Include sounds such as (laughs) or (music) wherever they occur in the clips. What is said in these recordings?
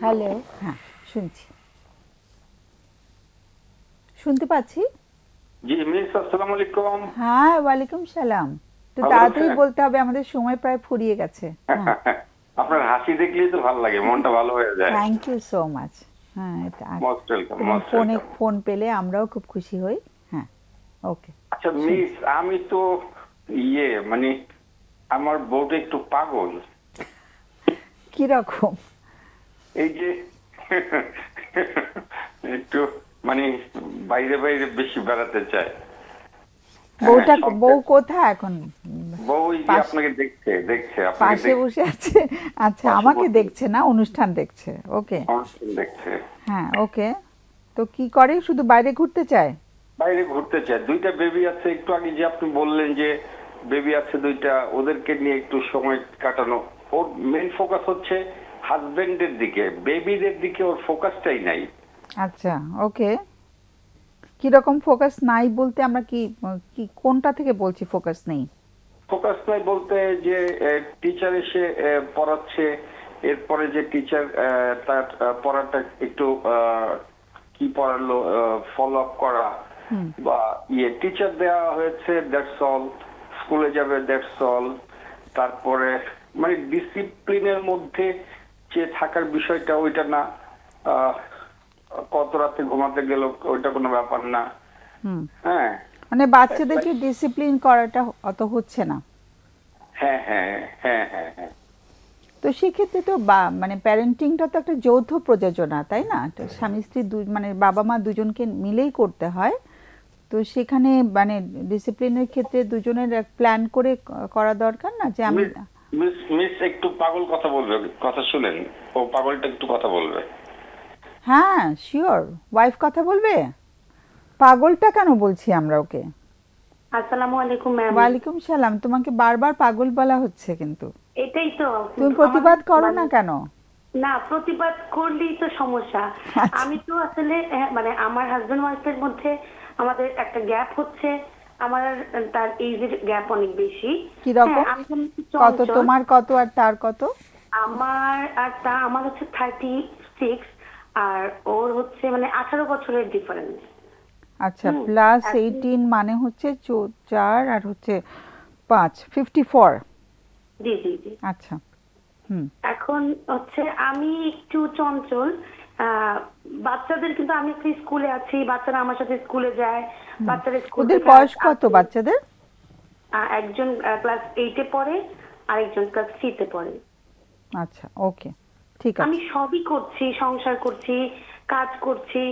Hello. হ্যাঁ। শুনছি। শুনতে পাচ্ছি? জি মিস আসসালামু আলাইকুম। হ্যাঁ ওয়ালাইকুম সালাম। তো তাড়াতাড়ি বলতে হবে আমাদের সময় প্রায় ফুরিয়ে গেছে। হ্যাঁ। (laughs) আপনার হাসি দেখলেই তো ভালো লাগে মনটা ভালো হয়ে যায়। থ্যাংক ইউ সো মাচ হ্যাঁ এটা মোস্ট ওয়েলকাম মোস্ট ফোনে ফোন পেলে আমরাও খুব খুশি হই। হ্যাঁ ওকে আচ্ছা মিস আমি তো ইয়ে মানে আমার বউটা একটু পাগল। কি রকম এই যে একটু মানে বাইরে বাইরে বেশি বেড়াতে চায়। বউটা বউ কোথায় এখন? বউ আপনাকে দেখছে দেখছে পাশে বসে আছে। আচ্ছা আমাকে দেখছে না অনুষ্ঠান দেখছে। ওকে। দেখছে। হ্যাঁ ওকে। তো কি করে? শুধু বাইরে ঘুরতে চায়? বাইরে ঘুরতে চায়। দুইটা বেবি আছে একটু আগে যে আপনি বললেন যে বেবি আছে দুইটা ওদেরকে নিয়ে একটু সময় কাটানো। ওর মেন ফোকাস হচ্ছে হাজবেন্ডের দিকে বেবিদের দিকে ওর ফোকাসটাই নাই। আচ্ছা ওকে কি রকম ফোকাস নাই বলতে আমরা কি কি কোনটা থেকে বলছি ফোকাস নেই? ফোকাস নাই বলতে যে টিচার এসে পড়াচ্ছে এরপরে যে টিচার তার পড়াটা একটু কি পড়ালো ফলো আপ করা বা ইয়ে টিচার দেওয়া হয়েছে দ্যাটস অল স্কুলে যাবে দ্যাটস অল তারপরে মানে ডিসিপ্লিনের মধ্যে যে থাকার বিষয়টা ওইটা না কত রাতে ঘুমাতে গেল ওইটা কোনো ব্যাপার না। হ্যাঁ। মানে বাচ্চাদেরকে ডিসিপ্লিন করাটা অত হচ্ছে না। হ্যাঁ হ্যাঁ হ্যাঁ হ্যাঁ হ্যাঁ। তো সেক্ষেত্রে তো বা মানে প্যারেন্টিংটা তো একটা যৌথ প্রযোজনা তাই না? স্বামী স্ত্রী দু মানে বাবা মা দুজনকে মিলেই করতে হয়। তো সেখানে মানে ডিসিপ্লিনের ক্ষেত্রে দুজনের প্ল্যান করে করা দরকার না? যে আমি মিস- মিস একটু পাগল কথা বলবে কথা শুনেন। ও পাগলটা একটু কথা বলবে। হ্যাঁ শিওর ওয়াইফ কথা বলবে? পাগলটা কেন বলছি আমরা ওকে? আসসালামু আলাইকুম ম্যাম ওয়ালাইকুম সালাম। তোমাকে বারবার পাগল বলা হচ্ছে কিন্তু। এটাই তো। তুমি প্রতিবাদ করো না মানে- কেন? না প্রতিবাদ করলেই তো সমস্যা। আচ্ছা। আমি তো আসলে হ্যাঁ, মানে আমার হাজবেন্ড ওয়াইফের মধ্যে আমাদের একটা গ্যাপ হচ্ছে। আমার তার এইজের গ্যাপ অনেক বেশি। কি রকম? হ্যাঁ, কত তোমার কত আর তার কত? আমার আর তা আমার হচ্ছে থার্টি সিক্স আর ওর হচ্ছে মানে আঠারো বছরের ডিফারেন্স আচ্ছা প্লাস এইটিন মানে হচ্ছে চার আর হচ্ছে পাঁচ ফিফটি ফোর জি জি জি। আচ্ছা হুম। এখন হচ্ছে আমি একটু চঞ্চল বাচ্চাদের কিন্তু আমি একটা স্কুলে আছি বাচ্চারা আমার সাথে স্কুলে যায় বাচ্চারা স্কুল ওদের বয়স কত বাচ্চাদের? একজন ক্লাস এইটে পড়ে আরেকজন ক্লাস থ্রিতে পড়ে। আচ্ছা ওকে ঠিক আছে। আমি সবই করছি সংসার করছি কাজ করছি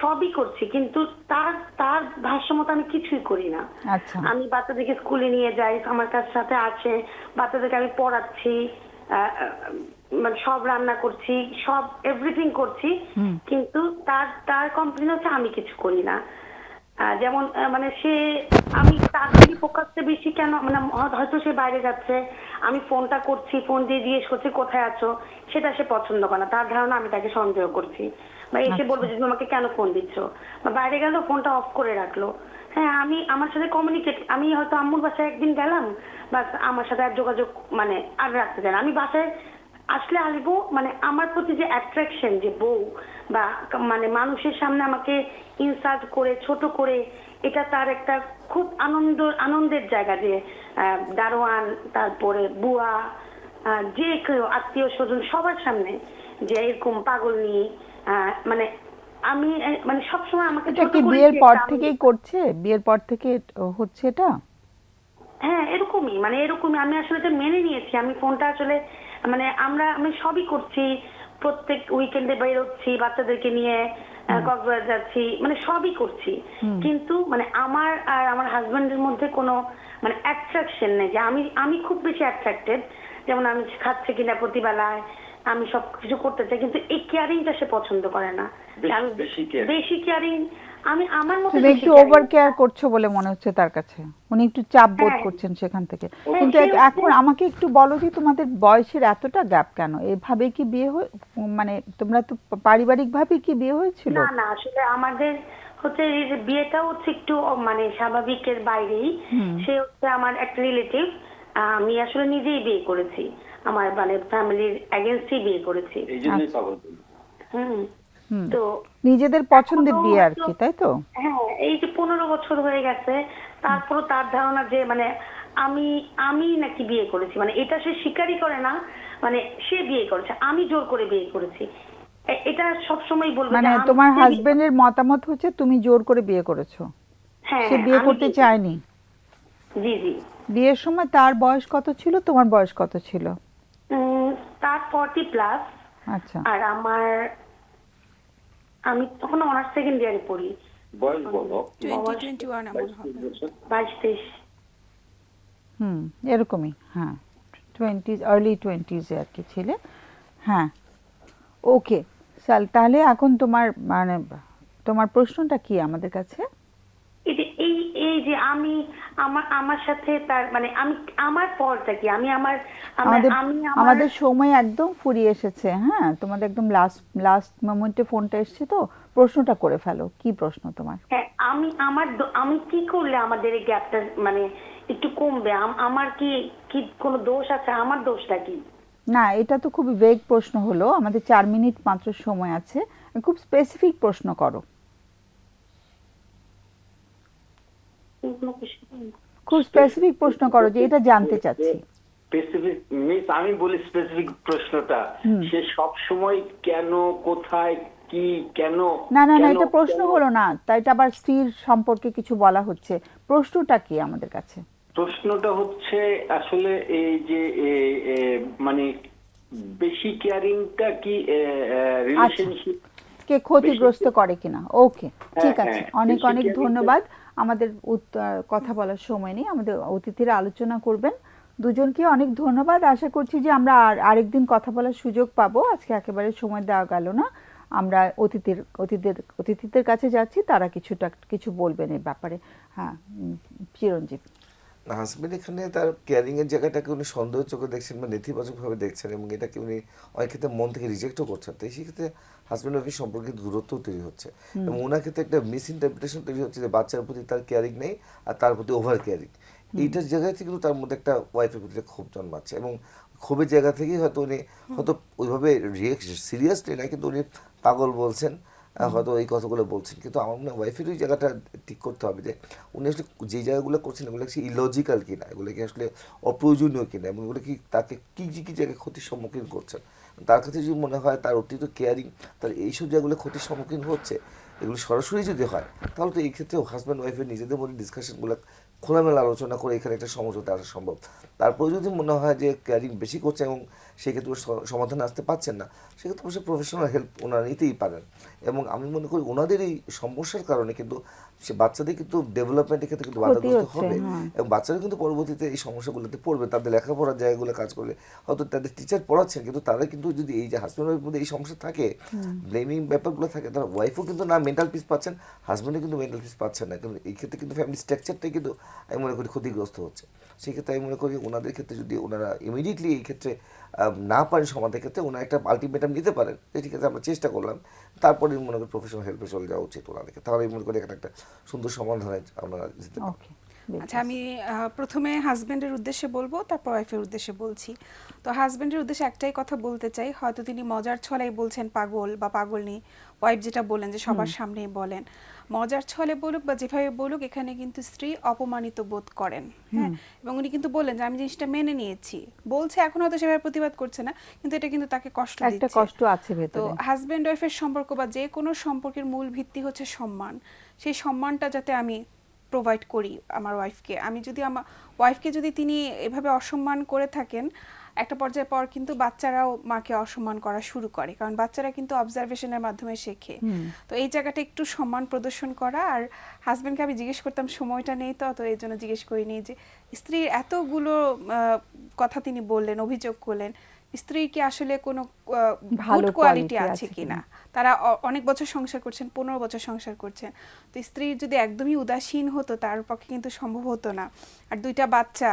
সবই করছি কিন্তু তার তার ভাষ্য মতো আমি কিছুই করি না। আচ্ছা। আমি বাচ্চাদেরকে স্কুলে নিয়ে যাই আমার কাছ সাথে আছে বাচ্চাদেরকে আমি পড়াচ্ছি মানে সব রান্না করছি সব এভরিথিং করছি কিন্তু তার তার কমপ্লেন হচ্ছে আমি কিছু করি না। যেমন মানে সে আমি তার দিকে ফোকাসটা বেশি কেন মানে হয়তো সে বাইরে যাচ্ছে আমি ফোনটা করছি ফোন দিয়ে জিজ্ঞেস করছি কোথায় আছো? সেটা সে পছন্দ করে না। তার ধারণা আমি তাকে সন্দেহ করছি। বা এসে আচ্ছা। বলবে যে তুমি আমাকে কেন ফোন দিচ্ছ? বা বাইরে গেল ফোনটা অফ করে রাখল। হ্যাঁ আমি আমার সাথে কমিউনিকেট আমি হয়তো আম্মুর বাসায় একদিন গেলাম বাস আমার সাথে আর যোগাযোগ মানে আর রাখতে চাই না। আমি বাসায় আসলে আসব মানে আমার প্রতি যে অ্যাট্রাকশন যে বউ বা মানে মানুষের সামনে আমাকে ইনসাল্ট করে ছোট করে এটা তার একটা খুব আনন্দ আনন্দের জায়গা যে দারোয়ান তারপরে বুয়া যে কেউ আত্মীয় স্বজন সবার সামনে যে এরকম পাগল নিয়ে মানে আমি মানে সবসময় আমাকে এটা কি বিয়ের পর থেকেই করছে? বিয়ের পর থেকে হচ্ছে এটা? হ্যাঁ এরকমই মানে এরকমই আমি আসলে এটা মেনে নিয়েছি আমি ফোনটা আসলে মানে আমরা আমি সবই করছি। প্রত্যেক উইকেন্ডে বেরোচ্ছি বাচ্চাদেরকে নিয়ে কক্সবাজার যাচ্ছি মানে সবই করছি। কিন্তু মানে আমার আর আমার হাজবেন্ডের মধ্যে কোনো মানে অ্যাট্রাকশন নেই। যে আমি আমি খুব বেশি অ্যাট্রাক্টেড যেমন আমি খাচ্ছি কিনা প্রতিবেলায় আমি সব কিছু করতে চাই কিন্তু এই কেয়ারিংটা সে পছন্দ করে না। বেশি কেয়ারিং আমি আমার মতো তুমি একটু। ওভার কেয়ার করছ বলে মনে হচ্ছে তার কাছে উনি একটু চাপ বোধ হ্যাঁ। করছেন সেখান থেকে কিন্তু এখন আমাকে একটু বলো যে তোমাদের বয়সের এতটা গ্যাপ কেন এভাবে কি বিয়ে হয়ে মানে তোমরা তো পারিবারিক ভাবে কি বিয়ে হয়েছিল না না আসলে আমাদের হচ্ছে এই যে বিয়েটা হচ্ছে একটু মানে স্বাভাবিকের বাইরেই হুম। সে হচ্ছে আমার একটা রিলেটিভ আমি আসলে নিজেই বিয়ে করেছি আমার মানে ফ্যামিলির এগেনস্টই বিয়ে করেছি এই আচ্ছা। হুম। তো নিজেদের পছন্দের বিয়ে আর কি তাই তো? হ্যাঁ এই যে পনেরো বছর হয়ে গেছে তারপরও তার ধারণা যে মানে আমি আমি নাকি বিয়ে করেছি মানে এটা সে স্বীকারই করে না মানে সে বিয়ে করেছে আমি জোর করে বিয়ে করেছি। এটা সবসময় বলবে যে মানে তোমার হাজবেন্ডের মতামত হচ্ছে তুমি জোর করে বিয়ে করেছ? হ্যাঁ সে বিয়ে করতে চায়নি? জি জি। বিয়ের সময় তার বয়স কত ছিল? তোমার বয়স কত ছিল? তার ফর্টি প্লাস আচ্ছা। আর আমার আমি তখন অনার্স সেকেন্ড ইয়ারে পড়ি। বয়স বলো। বাইশ তেইশ। হুম এরকমই হ্যাঁ। টোয়েন্টিজ আর্লি টোয়েন্টিজে আর কি ছিলে। হ্যাঁ ওকে চাল তাহলে এখন তোমার মানে তোমার প্রশ্নটা কি আমাদের কাছে? এই যে এই যে আমি আমার আমার সাথে তার মানে আমি আমার পরটা কি? আমি আমার আমাদের আমি আমাদের সময় একদম ফুরিয়ে এসেছে হ্যাঁ? তোমাদের একদম লাস্ট লাস্ট মোমেন্টে ফোনটা এসছে তো? প্রশ্নটা করে ফেলো কি প্রশ্ন তোমার? হ্যাঁ আমি আমার আমি কি করলে আমাদের এই গ্যাপটা মানে একটু কমবে? আমার কি কি কোনো দোষ আছে? আমার দোষটা কি? না এটা তো খুবই বেগ প্রশ্ন হলো। আমাদের চার মিনিট মাত্র সময় আছে। খুব স্পেসিফিক প্রশ্ন করো কোনো কিছু নেই। খুব স্পেসিফিক প্রশ্ন করো যে এটা জানতে চাচ্ছি। স্পেসিফিক মিস আমি বলি স্পেসিফিক প্রশ্নটা। সে সব সময় কেন কোথায় কি কেন না না না এটা প্রশ্ন হলো না। তাই এটা আবার স্ত্রীর সম্পর্কে কিছু বলা হচ্ছে। প্রশ্নটা কি আমাদের কাছে? প্রশ্নটা হচ্ছে আসলে এই যে মানে বেশি কেয়ারিংটা কি রিলেশনশিপ কে ক্ষতিগ্রস্ত করে কিনা? ওকে ঠিক হ্যাঁ, আছে। হ্যাঁ, অনেক অনেক ধন্যবাদ। আমাদের কথা বলার সময় নেই। আমাদের অতিথিরা আলোচনা করবেন। দুজনকে অনেক ধন্যবাদ। আশা করছি যে আমরা আর আরেকদিন কথা বলার সুযোগ পাবো। আজকে একেবারে সময় দেওয়া গেল না। আমরা অতিথির অতিথিদের অতিথিদের কাছে যাচ্ছি। তারা কিছুটা কিছু বলবেন এই ব্যাপারে। হ্যাঁ চিরঞ্জীব। হাজবেন্ড এখানে তার কেয়ারিং এর জায়গাটাকে উনি সন্দেহ চোখে দেখছেন বা নেতিবাচকভাবে দেখছেন এবং এটাকে উনি অনেক ক্ষেত্রে মন থেকে রিজেক্টও করছেন। তাই সেক্ষেত্রে হাজবেন্ড ওয়াইফের সম্পর্কে দূরত্ব তৈরি হচ্ছে। এবং ওনার ক্ষেত্রে একটা মিস ইন্টারপ্রিটেশন তৈরি হচ্ছে যে বাচ্চার প্রতি তার কেয়ারিং নেই আর তার প্রতি ওভার কেয়ারিং এইটার জায়গা থেকে কিন্তু তার মধ্যে একটা ওয়াইফের প্রতি ক্ষোভ জন্মাচ্ছে এবং ক্ষোভের জায়গা থেকেই হয়তো উনি হয়তো ওইভাবে রিয়েক্ট সিরিয়াসলি না কিন্তু উনি পাগল বলছেন। হয়তো এই কথাগুলো বলছেন। কিন্তু আমার মনে হয় ওয়াইফের ওই জায়গাটা ঠিক করতে হবে যে, উনি আসলে যে জায়গাগুলো করছেন, এগুলো কি ইলজিক্যাল কিনা? এগুলো কি আসলে অপ্রয়োজনীয় কিনা? এবং এগুলো কি তাকে কী কী, কি জায়গায় ক্ষতির সম্মুখীন করছেন? তার কাছে যদি মনে হয় তার অতিরিক্ত কেয়ারিং তার এইসব জায়গাগুলো ক্ষতির সম্মুখীন হচ্ছে। এগুলো সরাসরি যদি হয়, তাহলে তো এই ক্ষেত্রে হাজব্যান্ড ওয়াইফের নিজেদের মধ্যে ডিসকাশনগুলো খোলামেলা আলোচনা করে এখানে একটা সমঝোতা আসা সম্ভব। তারপরে যদি মনে হয় যে ক্যারিং বেশি করছে এবং সেক্ষেত্রে সমাধান আসতে পারছেন না, সেক্ষেত্রে অবশ্যই প্রফেশনাল হেল্প ওনারা নিতেই পারেন। এবং আমি মনে করি ওনাদের এই সমস্যার কারণে কিন্তু সে বাচ্চাদের কিন্তু ডেভেলপমেন্টের ক্ষেত্রে কিন্তু বাধাগ্রস্ত হবে। হ্যাঁ। এবং বাচ্চারা কিন্তু পরবর্তীতে এই সমস্যাগুলোতে পড়বে তাদের লেখাপড়ার জায়গাগুলো কাজ করলে হয়তো তাদের টিচার পড়াচ্ছেন কিন্তু তারা কিন্তু যদি এই যে হাজব্যান্ডের মধ্যে এই সমস্যা থাকে ব্লেমিং ব্যাপারগুলো থাকে তারা ওয়াইফও কিন্তু না মেন্টাল পিস পাচ্ছেন হাজব্যান্ডও কিন্তু মেন্টাল পিস পাচ্ছেন না। কিন্তু এই ক্ষেত্রে কিন্তু ফ্যামিলি স্ট্রাকচারটাই কিন্তু আমি মনে করি ক্ষতিগ্রস্ত হচ্ছে। সেক্ষেত্রে আমি মনে করি ওনাদের ক্ষেত্রে যদি ওনারা ইমিডিয়েটলি এই ক্ষেত্রে না পারেন সমাধানের ক্ষেত্রে ওনারা একটা আলটিমেটাম নিতে পারেন ঠিক আছে আমরা চেষ্টা করলাম তারপরে মনে করি প্রফেশনাল হেল্পে চলে যাওয়া উচিত ওনাদেরকে। তাহলে মনে করি এখানে একটা সুন্দর সমাধানে আমরা যেতে পারি আচ্ছা আমি প্রথমে হাজবেন্ডের উদ্দেশ্যে বলব তারপর ওয়াইফের উদ্দেশ্যে বলছি। তো হাজবেন্ডের উদ্দেশ্যে একটাই কথা বলতে চাই হয়তো তিনি মজার ছলাই বলছেন পাগল বা পাগল নেই ওয়াইফ যেটা বলেন যে সবার সামনেই বলেন। মজার ছলে বলুক বা যেভাবে বলুক এখানে কিন্তু স্ত্রী অপমানিত বোধ করেন। হ্যাঁ? এবং উনি কিন্তু বললেন যে আমি জিনিসটা মেনে নিয়েছি। বলছে এখন হয়তো সেভাবে প্রতিবাদ করছে না কিন্তু এটা কিন্তু তাকে কষ্ট একটা কষ্ট আছে তো ভেতরে হাজব্যান্ড ওয়াইফের সম্পর্ক বা যে কোনো সম্পর্কের মূল ভিত্তি হচ্ছে সম্মান। সেই সম্মানটা যাতে আমি প্রোভাইড করি আমার ওয়াইফকে আমি যদি আমার ওয়াইফকে যদি তিনি এভাবে অসম্মান করে থাকেন একটা পর্যায়ের পর কিন্তু বাচ্চারাও মাকে অসম্মান করা শুরু করে কারণ বাচ্চারা কিন্তু অবজারভেশনের মাধ্যমে শেখে। তো এই জায়গাটা একটু সম্মান প্রদর্শন করা আর হাজব্যান্ডকে আমি জিজ্ঞেস করতাম সময়টা নেই তো তো এই জন্য জিজ্ঞেস করিনি যে স্ত্রীর এতগুলো কথা তিনি বললেন অভিযোগ করলেন স্ত্রীর কি আসলে কোনো ভালো গুড কোয়ালিটি আছে কিনা। তারা অনেক বছর সংসার করছেন পনেরো বছর সংসার করছেন। তো স্ত্রীর যদি একদমই উদাসীন হতো তার পক্ষে কিন্তু সম্ভব হতো না। আর দুইটা বাচ্চা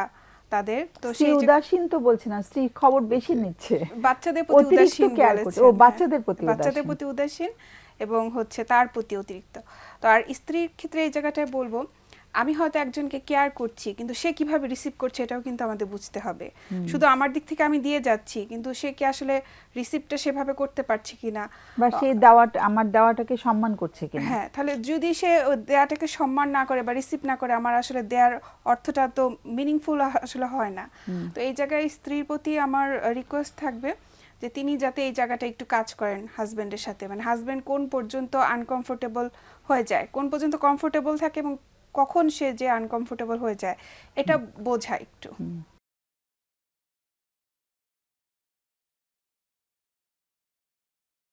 তাদের। তো সেই উদাসীন তো বলছে না স্ত্রী খবর বেশি নিচ্ছে। বাচ্চাদের প্রতি উদাসীন বলেছে ও হ্যাঁ। বাচ্চাদের প্রতি বাচ্চাদের প্রতি উদাসীন এবং হচ্ছে তার প্রতি অতিরিক্ত। তো আর স্ত্রীর ক্ষেত্রে এই জায়গাটায় বলব আমি হয়তো একজনকে কেয়ার করছি কিন্তু সে কীভাবে রিসিভ করছে এটাও কিন্তু আমাদের বুঝতে হবে। শুধু আমার দিক থেকে আমি দিয়ে যাচ্ছি কিন্তু সে কি আসলে রিসিভটা সেভাবে করতে পারছে কিনা? বা সেই দেওয়াটা আমার দেওয়াটাকে সম্মান করছে কিনা? হ্যাঁ তাহলে যদি সে ও দেয়াটাকে সম্মান না করে বা রিসিভ না করে আমার আসলে দেয়ার অর্থটা তো মিনিংফুল আসলে হয় না। তো এই জায়গায় স্ত্রীর প্রতি আমার রিকোয়েস্ট থাকবে যে তিনি যাতে এই জায়গাটা একটু কাজ করেন হাজবেন্ডের সাথে। মানে হাজবেন্ড কোন পর্যন্ত আনকমফোর্টেবল হয়ে যায় কোন পর্যন্ত কমফোর্টেবল থাকে এবং কখন সে যে আনকমফোর্টেবল হয়ে যায় এটা বোঝা একটু।